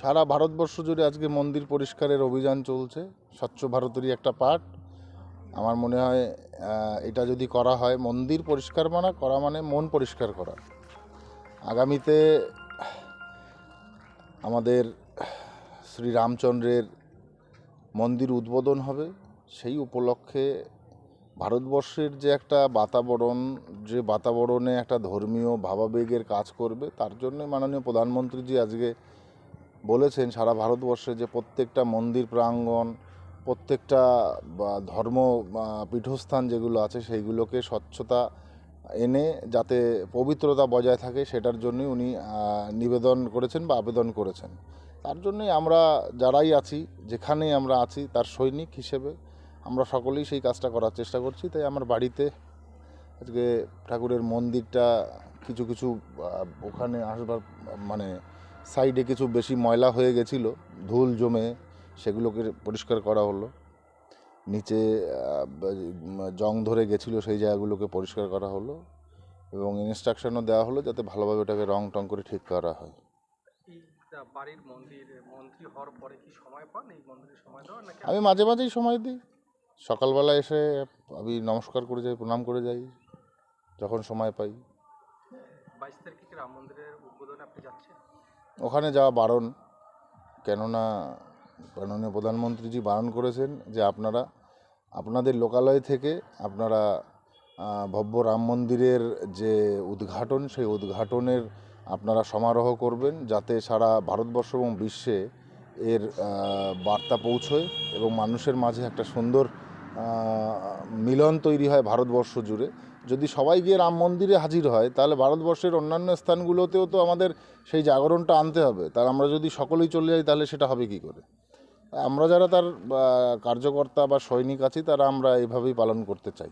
সারা ভারতবর্ষ জুড়ে আজকে মন্দির পরিষ্কারের অভিযান চলছে, স্বচ্ছ ভারতেরই একটা পার্ট আমার মনে হয় এটা যদি করা হয়, মন্দির পরিষ্কার মানা, করা মানে মন পরিষ্কার করা। আগামীতে আমাদের শ্রী রামচন্দ্রের মন্দির উদ্বোধন হবে। সেই উপলক্ষে ভারতবর্ষের যে একটা বাতাবরণ, যে বাতাবরণে একটা ধর্মীয় ভাবাবেগের কাজ করবে, তার জন্য মাননীয় প্রধানমন্ত্রীজি আজকে বলেছেন সারা ভারতবর্ষে যে প্রত্যেকটা মন্দির প্রাঙ্গণ, প্রত্যেকটা ধর্ম পীঠস্থান যেগুলো আছে সেইগুলোকে স্বচ্ছতা এনে যাতে পবিত্রতা বজায় থাকে সেটার জন্যই উনি নিবেদন করেছেন বা আবেদন করেছেন। তার জন্যই আমরা যারাই আছি, যেখানেই আমরা আছি, তার সৈনিক হিসেবে আমরা সকলেই সেই কাজটা করার চেষ্টা করছি। তাই আমার বাড়িতে আজকে ঠাকুরের মন্দিরটা কিছু কিছু ওখানে আসবার মানে সাইডে কিছু বেশি ময়লা হয়ে গেছিল ধুল জমে সেগুলোকে পরিষ্কার করা হলো। নিচে জং ধরে গেছিল সেই জায়গাগুলোকে পরিষ্কার করা হলো এবং ইনস্ট্রাকশনও দেওয়া হলো যাতে ভালোভাবে ওটাকে রং টং করে ঠিক করা হয়। বাড়ির মন্দির মন্ত্রী হওয়ার পরে কি সময় পান এই মন্দিরে সময় দেওয়া নাকি? আমি মাঝে মাঝেই সময় দিই। সকালবেলা এসে আমি নমস্কার করে যাই প্রণাম করে যাই যখন সময় পাই। বাইশ তারিখে রাম মন্দিরের উদ্বোধনে আপনি যাচ্ছেন? ওখানে যাওয়া বারণ। কেননা মাননীয় প্রধানমন্ত্রীজি বারণ করেছেন যে আপনারা, আপনাদের লোকালয় থেকে আপনারা ভব্য রাম মন্দিরের যে উদ্ঘাটন, সেই উদ্ঘাটনের আপনারা সমারোহ করবেন যাতে সারা ভারতবর্ষ এবং বিশ্বে এর বার্তা পৌঁছয় এবং মানুষের মাঝে একটা সুন্দর মিলন তৈরি হয় ভারতবর্ষ জুড়ে। যদি সবাই গিয়ে রাম মন্দিরে হাজির হয়, তাহলে ভারতবর্ষের অন্যান্য স্থানগুলোতেও তো আমাদের সেই জাগরণটা আনতে হবে। তার আমরা যদি সকলেই চলে যাই, তাহলে সেটা হবে কি করে? আমরা যারা তার কার্যকর্তা বা সৈনিক আছি, তারা আমরা এভাবেই পালন করতে চাই।